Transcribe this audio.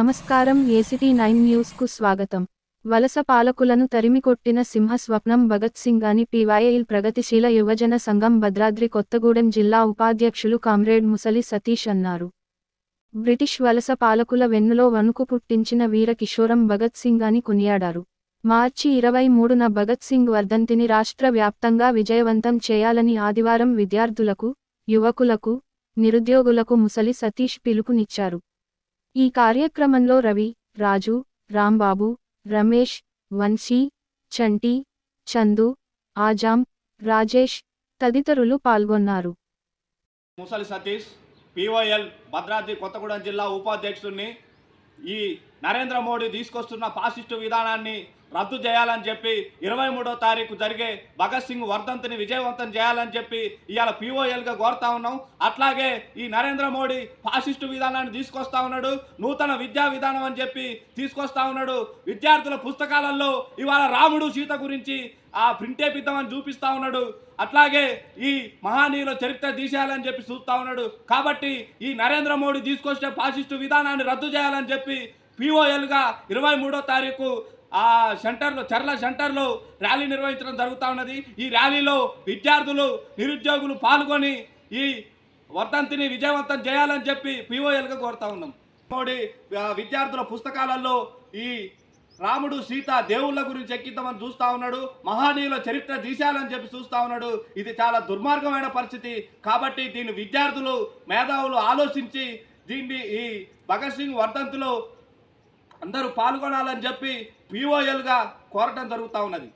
నమస్కారం ACT nine న్యూస్కు స్వాగతం. వలస పాలకులను తరిమికొట్టిన సింహ స్వప్నం భగత్ సింగ్ అని పివైఎల్ ప్రగతిశీల యువజన సంఘం భద్రాద్రి కొత్తగూడెం జిల్లా ఉపాధ్యక్షులు కామ్రేడ్ ముసలి సతీష్ అన్నారు. బ్రిటిష్ వలస పాలకుల వెన్నులో వణుకు పుట్టించిన వీర కిషోరం భగత్ సింగ్ అని కొనియాడారు. మార్చి ఇరవై మూడున భగత్ సింగ్ వర్ధంతిని రాష్ట్ర వ్యాప్తంగా విజయవంతం చేయాలని ఆదివారం విద్యార్థులకు యువకులకు నిరుద్యోగులకు ముసలి సతీష్ పిలుపునిచ్చారు. ఈ కార్యక్రమంలో రవి రాజు రాంబాబు రమేష్ వంశీ చంటి చందు ఆజాం రాజేష్ తదితరులు పాల్గొన్నారు. ముసలి సతీష్ పిఓఎల్ భద్రాద్రి కొత్తగూడెం జిల్లా ఉపాధ్యక్షుడిని ఈ నరేంద్ర మోడీ తీసుకొస్తున్న పాసిస్టు విధానాన్ని రద్దు చేయాలని చెప్పి ఇరవై మూడో తారీఖు జరిగే భగత్ సింగ్ వర్ధంతిని విజయవంతం చేయాలని చెప్పి ఇవాళ పిఓఎల్గా కోరుతా ఉన్నాం. అట్లాగే ఈ నరేంద్ర మోడీ ఫాసిస్టు విధానాన్ని తీసుకొస్తా ఉన్నాడు. నూతన విద్యా విధానం అని చెప్పి తీసుకొస్తా ఉన్నాడు. విద్యార్థుల పుస్తకాలలో ఇవాళ రాముడు సీత గురించి ఆ ప్రింట్ వేపిద్దామని చూపిస్తా ఉన్నాడు. అట్లాగే ఈ మహానీయుల చరిత్ర తీసేయాలని చెప్పి చూస్తా ఉన్నాడు. కాబట్టి ఈ నరేంద్ర మోడీ తీసుకొచ్చే పాసిస్టు విధానాన్ని రద్దు చేయాలని చెప్పి పిఓఎల్గా ఇరవై మూడో తారీఖు ఆ సెంటర్లో చర్ల సెంటర్లో ర్యాలీ నిర్వహించడం జరుగుతూ ఉన్నది. ఈ ర్యాలీలో విద్యార్థులు నిరుద్యోగులు పాల్గొని ఈ వర్ధంతిని విజయవంతం చేయాలని చెప్పి పిఓఎల్గా కోరుతా ఉన్నాం. మోడీ విద్యార్థుల పుస్తకాలలో ఈ రాముడు సీత దేవుళ్ళ గురించి ఎక్కిద్దామని చూస్తూ ఉన్నాడు. మహానీయుల చరిత్ర తీసేయాలని చెప్పి చూస్తా ఉన్నాడు. ఇది చాలా దుర్మార్గమైన పరిస్థితి. కాబట్టి దీన్ని విద్యార్థులు మేధావులు ఆలోచించి దీన్ని ఈ భగత్ సింగ్ వర్ధంతిలో అందరూ పాల్గొనాలని చెప్పి పిఓఎల్గా కోరటం జరుగుతూ ఉన్నది.